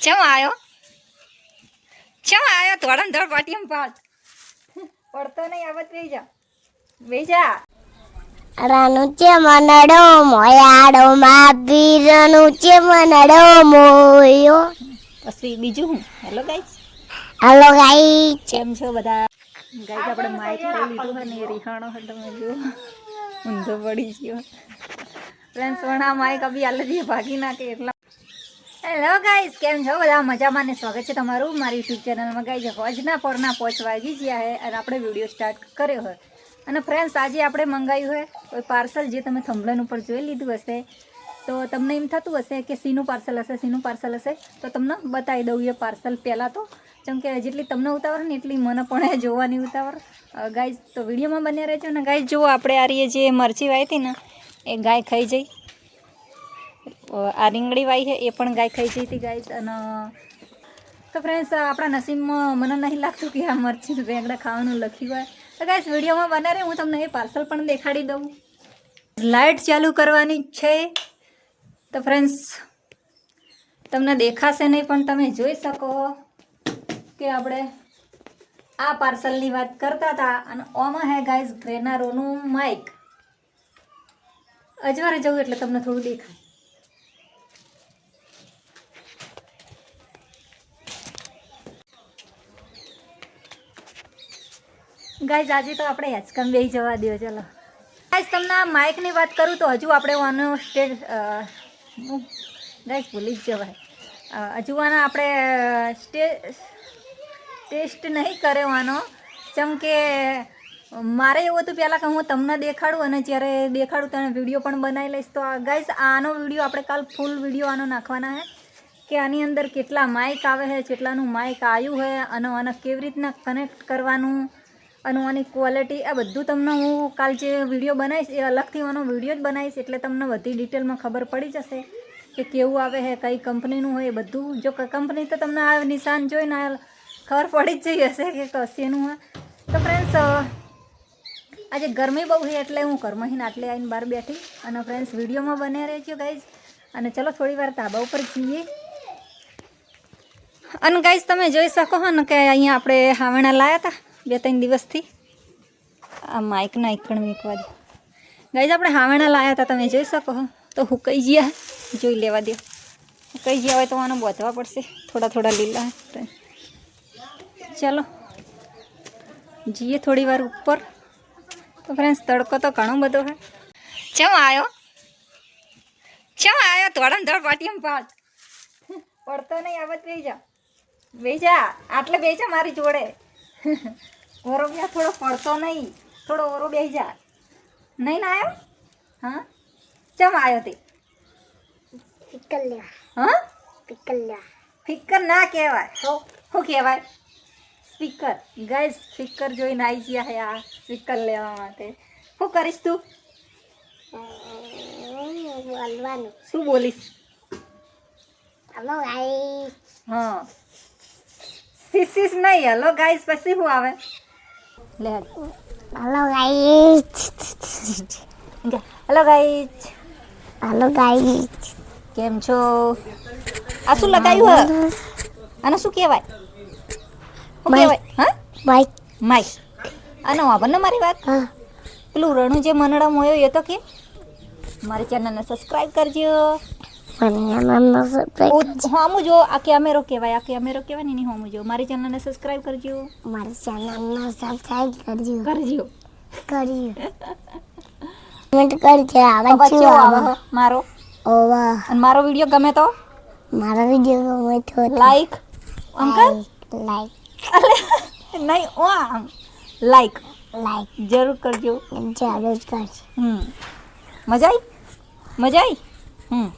ચમ આવ્યો ચમ આવ્યો ધોળન ધોળ પાટીમ પાટ પડતો નહીં આવત બે જા. બે જા. રાનું છે મનડો મોયાડો મા પીરનું છે મનડો મોયો. પછી બીજું હું? હેલો ગાઈસ હાલો ગાઈ કેમ છો બધા? ગાઈસ આપણે માઈક લઈ લીધું હોય ને રિહાણો હતો તમે ઊંધો પડી ગયો. ફ્રેન્ડ્સ પણ આ માઇક અભી હાલ જ ભાગી નાખે એટલા હેલો ગાઈસ કેમ છો? બધા મજામાં ને સ્વાગત છે તમારું મારી યુટ્યુબ ચેનલમાં ગાઈસ હોજના પરના પોચ વાગી ગયા છે અને આપણે વીડિયો સ્ટાર્ટ કર્યો હોય અને ફ્રેન્ડ્સ આજે આપણે મંગાવ્યું હોય કોઈ પાર્સલ જે તમે થંભલન ઉપર જોઈ લીધું હશે. તો તમને એમ થતું હશે કે સીનું પાર્સલ હશે સીનું પાર્સલ હશે? તો તમને બતાવી દઉં એ પાર્સલ પહેલાં તો. જેમ કે જેટલી તમને ઉતાવળ ને એટલી મને પણ જોવાની ઉતાવળ. ગાઈઝ તો વિડીયોમાં બન્યા રહેજો ને. ગાઈઝ જુઓ, આપણે આ રીએ જે મરચી વાવી હતી ને, એ ગાય ખાઈ જઈ. આ રીંગણી વાઈ છે, એ પણ ગાય ખાઈ જઈ હતી ગાય અને, તો ફ્રેન્ડ્સ આપણા નસીબમાં મને નહીં લાગતું કે આ મરચી વેંગડા ખાવાનું લખ્યું હોય. તો ગાય વિડીયોમાં બનાવે હું તમને એ પાર્સલ પણ દેખાડી દઉં. લાઇટ ચાલુ કરવાની છે. તો ફ્રેન્ડ્સ તમને દેખાશે નહીં, પણ તમે જોઈ શકો કે આપણે આ પાર્સલની વાત કરતા હતા. અને ઓમાં હે ગાઈઝ ગ્રેનારોનું માઇક અજવારે જવું એટલે તમને થોડું દેખાય. ગાઈઝ, આજે તો આપણે હેચકમ બે જવા દો ચલો. ગાઈઝ, તમને આ માઇકની વાત કરું તો હજુ આપણે આનો સ્ટેજ ગાઈઝ ભૂલી જ જવાય. હજુ આના આપણે સ્ટેજ ટેસ્ટ નહીં કર્યો આનો જેમ કે, મારે એવું હતું પહેલાં કે હું તમને દેખાડું અને જ્યારે દેખાડું ત્યારે વીડિયો પણ બનાવી લઈશ. તો ગાઈઝ, આનો વીડિયો આપણે કાલ ફૂલ વીડિયો આનો નાખવાના છે કે આની અંદર કેટલા માઇક આવે છે કેટલાનું માઇક આવ્યું છે અને આને કેવી રીતના કનેક્ટ કરવાનું અને આની ક્વોલિટી આ બધું તમને હું કાલ જે વીડિયો બનાવીશ, એ અલગથી આનો વીડિયો જ બનાવીશ, એટલે તમને બધી ડિટેલમાં ખબર પડી જશે કે કેવું આવે છે કઈ કંપનીનું હોય એ બધું. જો કંપની તો તમને આ નિશાન જોઈને ખબર પડી જ જઈ હશે કે કશીનું હોય. તો ફ્રેન્ડ્સ આજે ગરમી બહુ છે એટલે હું ઘરમાં આટલે આવીને બહાર બેઠી અને ફ્રેન્ડ્સ વિડીયોમાં બને રહેજો ગાઈઝ અને ચલો થોડી વાર તાબા ઉપર જઈએ. અને ગાઈઝ તમે જોઈ શકો હો ને કે અહીંયા આપણે હાવણા લાયા હતા. બે ત્રણ દિવસથી. આ માઇકના એકણ મૂકવા દો. ગાઈઝ આપણે હાવેણા લાયા હતા, તમે જોઈ શકો તો તો હુકાઈ ગયા? જોઈ લેવા દો. હુકાઈ ગયા હોય તો આને બોધવા પડશે. થોડા થોડા લીલા. હે. ચાલો. જઈએ થોડી વાર ઉપર. તો ફ્રેન્ડ્સ તડકો તો ઘણો બધો હે. ચમ આવ્યો ચમ આવ્યો તોડમ ધડ પાટીમ પાટ પડતો નહીં, આવત બેજા જા. બેહી જા. આટલે બેજા મારી જોડે. ઓરો બી થોડો પડતો નહીં. થોડો ઓરો બેહી જા. નહીં ના આવ્યો? હા? ચમ આવ્યો તે? પિકલ્યા હા? પિકલ્યા ફિકર ના કહેવાય. શું કહેવાય? સ્પીકર. ગાય સ્પીકર જોઈને આવી ગયા હે આ સ્પીકર લેવા માટે. શું કરીશ તું? બોલવાનું. શું બોલીશ? હાલો ગાઈ હા. સીસીસ નહીં. હલો ગાઈસ પછી શું આવે? લે હાલો ગાઈ હેલો ગાઈસ હાલો ગાઈ કેમ છો આ શું લગાવ્યું હે આને શું કહેવાય શું. કહેવાય હા માઈક માઈક આનો વાપર ને મારી વાત પેલું રણું જે મનડા મોયો એ તો કે મારી ચેનલને સબસ્ક્રાઇબ કરજો હોમું જો આ કેમેરો કહેવાય આ કેમેરો કહેવાય ને એની હોમું જો મારી ચેનલને સબસ્ક્રાઇબ કરજો. મારી ચેનલનો સબસ્ક્રાઇબ કરજો. કરજો. કર્યું. કમેન્ટ કરજો આવે છે કેવો આવે. હો મારો. ઓવા. અને મારો વીડિયો ગમે તો? મારો વિડિયો ગમે તો લાઈક અંકલ લાઈક નહીં ઓ આમ. લાઈક લાઈક જરૂર કરજો. જરૂર કરજો. હમ. મજા આવી મજા આવી હમ.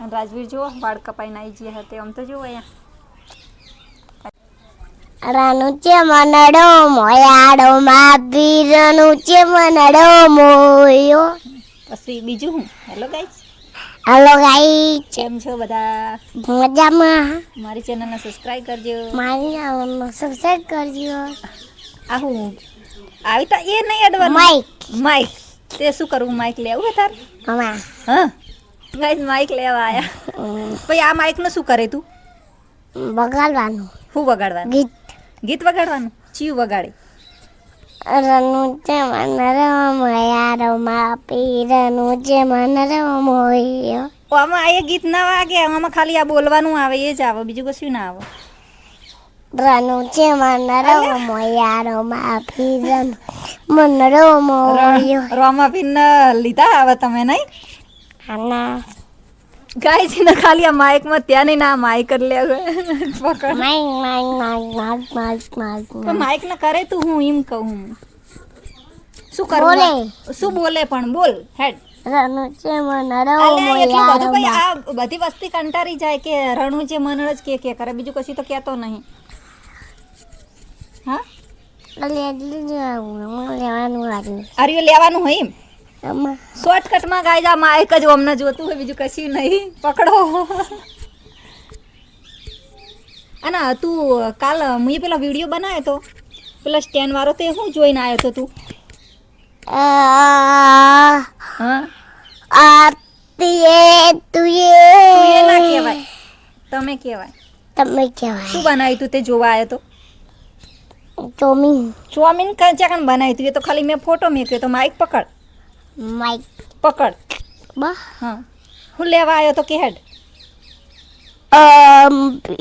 અને રાજવીર જુઓ વાળ કપાઈને આવી ગયા હતા. આમ તો જુઓ અહીંયા. રાનું છે મનડો મોયાડો માં પીરનું છે મનડો મોયો. પછી બીજું હું? હેલો ગાઈસ હાલો ગાઈ કેમ છો બધા? મજામાં. મારી ચેનલને સબસ્ક્રાઇબ કરજો. મારી સબસ્ક્રાઇબ કરજો. આ હું? આવી તો એ નહીં અડવાનું માઈક માઇક તે શું કરવું માઇક લેવું હે તાર? મમ્મા હા. ગાઈસ માઇક લેવા આયા. ભાઈ આ માઇકનું શું કરે તું? વગાડવાનું. શું વગાડવાનું? ગીત. ગીત વગાડવાનું? ચિયું વગાડે? રનું છે મન રમા પીરનું છે મન રમોયો ઓ આમાં આ ગીત ના વાગે આમાં ખાલી આ બોલવાનું આવે એ જ આવે બીજું કશું ના આવે. રનું છે મન રમા પીરનું મન રમોયો ન લીધા આવે તમે નહીં? આના ગાય છે ને ખાલી આ માઇકમાં ત્યાં નહીં ના માઇક જ લે પકડ. માઈક પણ માઇક. ને કરે તું હું એમ કહું. શું બોલે. શું બોલે પણ? બોલ હેડ. બધું વસ્તી કંટારી જાય કે રણુ જે જ કે કે કરે? બીજું કશું તો કેતો નહીં. હા? લેવાનું હોય એમ. શોર્ટકટમાં ગાય જા માઇક જ અમને જોતું હોય બીજું કશું નહીં. પકડો. અને તું કાલ મેં પેલા વીડિયો બનાવ્યો તો પેલા સ્ટેન્ડ વાળો તે શું જોઈને આવ્યો તો તું? હા? તમે કેવાય તમે કેવાય શું બનાવ્યું તું તે જોવા આવ્યો તો? ચોમીન. ચોમીન ચાકણ બનાવ્યું તું એ તો ખાલી મેં ફોટો મેક્યો તો માઇક પકડ. માઈક પકડ બા હા હું લેવા આવ્યો તો કે હેડ અમ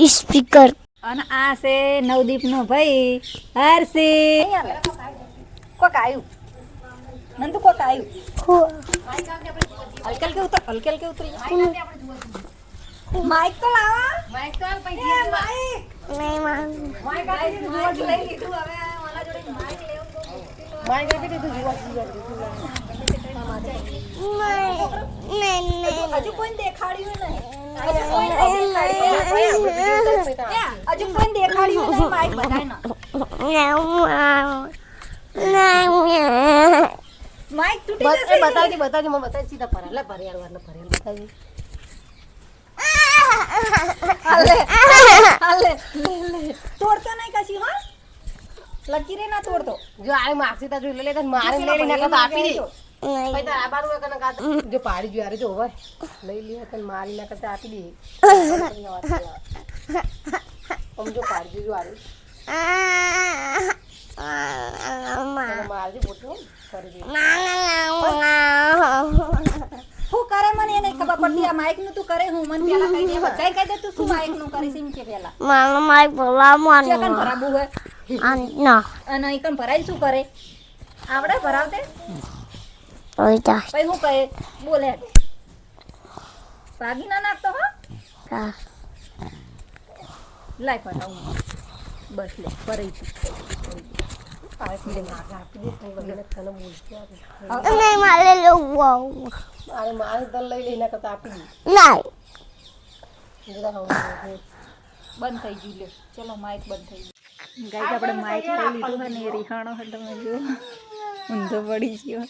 સ્પીકર અને આ છે નવદીપનો ભાઈ હરસી કોક આવ્યું નંદુ કોક આવ્યું હલકલ કે ઉતર હલકલ કે ઉતરી માઇક તો લાવા માઇક તો હાલ પૈસા માઇક નહીં માન માઇક લઈ લીધું હવે મારા જોડે માઇક લેવું બહુ મુશ્કેલ નહીં નહીં હજુ કોઈ દેખાડ્યું નહીં. હજુ કોઈ દેખાડ્યું નહીં. માઇક બધાયને. માઇક તૂટી જશે બતાવજી બતાવજી મને બતાવી સીધા ભરે લે ભરિયાળ વાળને ભરિયાળ બતાવજી. હાલે. હાલે. લે, લે. તોડતો નહીં કશું હા? લકીરે ના તોડતો. જો આ માસી તા જોઈ લે મારે લઈ લઈને આપી દે. જો પાડી યાર જો હોય લઈ લે તને મારી ના કરતા આપી દે. આમ જો પાડી જો આરે મારજી કરી કરે મને એ નહીં ખબર પડતી? આ માઇકનું તું કરે હું? મને પેલા કહી દે. બધાય કહી દે તું શું માઇકનું કરીશ એમ કે પેલા? મારા માઈક બોલાવવાનું ચેકન ભરાવું હોય. ના. અને કણ ભરાય શું કરે? આવડે ભરાવતે ઓય તા પછી શું કહે બોલે ભાગી ના નાખતો હો બસ લે છું તને લઈ બંધ થઈ ગયું લ્યો ચલો માઇક બંધ થઈ ગયું ગાઈસ આપણે માઇક લઈ લીધું હોય ને રિહાણો હતો તમે જુઓ ઊંધો પડી ગયો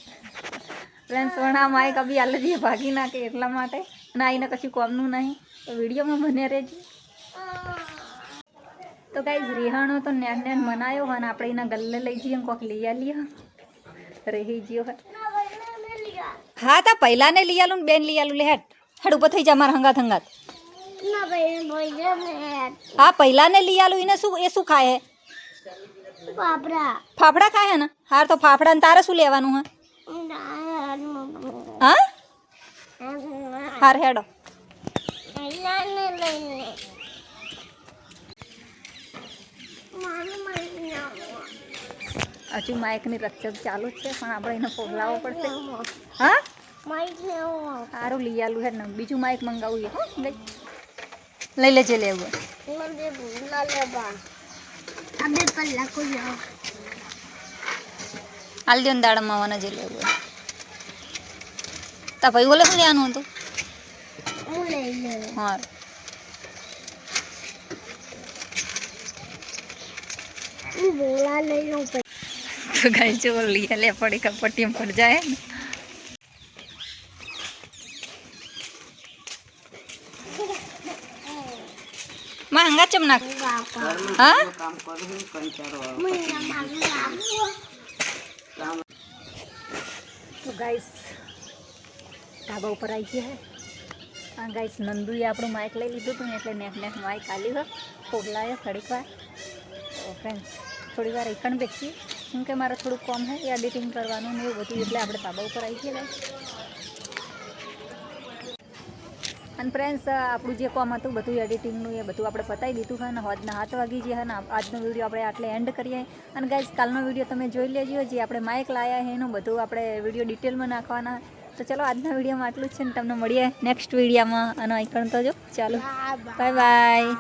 ફ્રેન્ડ્સ પણ આ માઇક અભી હાલ જઈએ ભાગી નાખે એટલા માટે? અને આઈને કશું કોમનું નહીં. તો વિડીયોમાં મને રહેજો. તો ગાઈઝ રિહાણો તો નેન નેન મનાયો હોય અને આપણે એના ગલ્લે લઈ જઈએ કોક લઈ આલીએ. રહી ગયો હોય હા તા પહેલા ને લઈ આલું ને બેન લઈ આલું. લે હેટ હેડ ઉપર થઈ જા મારા હંગાત હંગાત. ના હા પહેલા ને લઈ આલું. એને શું એ શું ખાય હે? ફાફડા ખાય હે ને? હાર તો ફાફડા ને તારે શું લેવાનું હે? હા હાર હેડો હજુ માઇકની રચક ચાલુ છે પણ આપણે એને પોગલાવવો પડશે હા સારું લઈ આલું હે ને બીજું માઇક મંગાવું લે હો લઈ લેજે લેવું હાલ દો દાડમાં આવવાના જે લેવું તા ભાઈ બોલે શું લેવાનું હતું? હું. બોલા લઈ લઉં તો ગાઈ જો લઈ લે પડી કપટીમ પર જાય ને. માં હંગા ચમ નાખ? હા? તો ગાઈસ ધાબા ઉપર આવી ગયા હે. આ ગાઈસ નંદુએ આપણું માઇક લઈ લીધું હતું એટલે નેક નેક માઇક આલી હો. ફોગલાયો થોડીક વાર. ફ્રેન્ડ્સ થોડી વાર એકણ બેસી કેમ કે મારે થોડુંક કોમ હે એડિટિંગ કરવાનું ને એવું બધું, એટલે આપણે ધાબા ઉપર આવી ગયા ગાઈસ અને ફ્રેન્ડ્સ આપણું જે કોમ હતું, બધું એડિટિંગનું એ બધું આપણે પતાવી દીધું હોય અને હોદના હાથ વાગી ગયા ને આજનો વીડિયો આપણે આટલે એન્ડ કરીએ. અને ગાઈઝ કાલનો વીડિયો તમે જોઈ લેજો, જે આપણે માઇક લાયા છે એનું બધું આપણે વીડિયો ડિટેલમાં નાખવાના. તો ચલો આજના વિડીયોમાં આટલું જ છે ને તમને મળીએ નેક્સ્ટ વિડીયોમાં. અને આઈકણ તો જો. ચાલો. Bye bye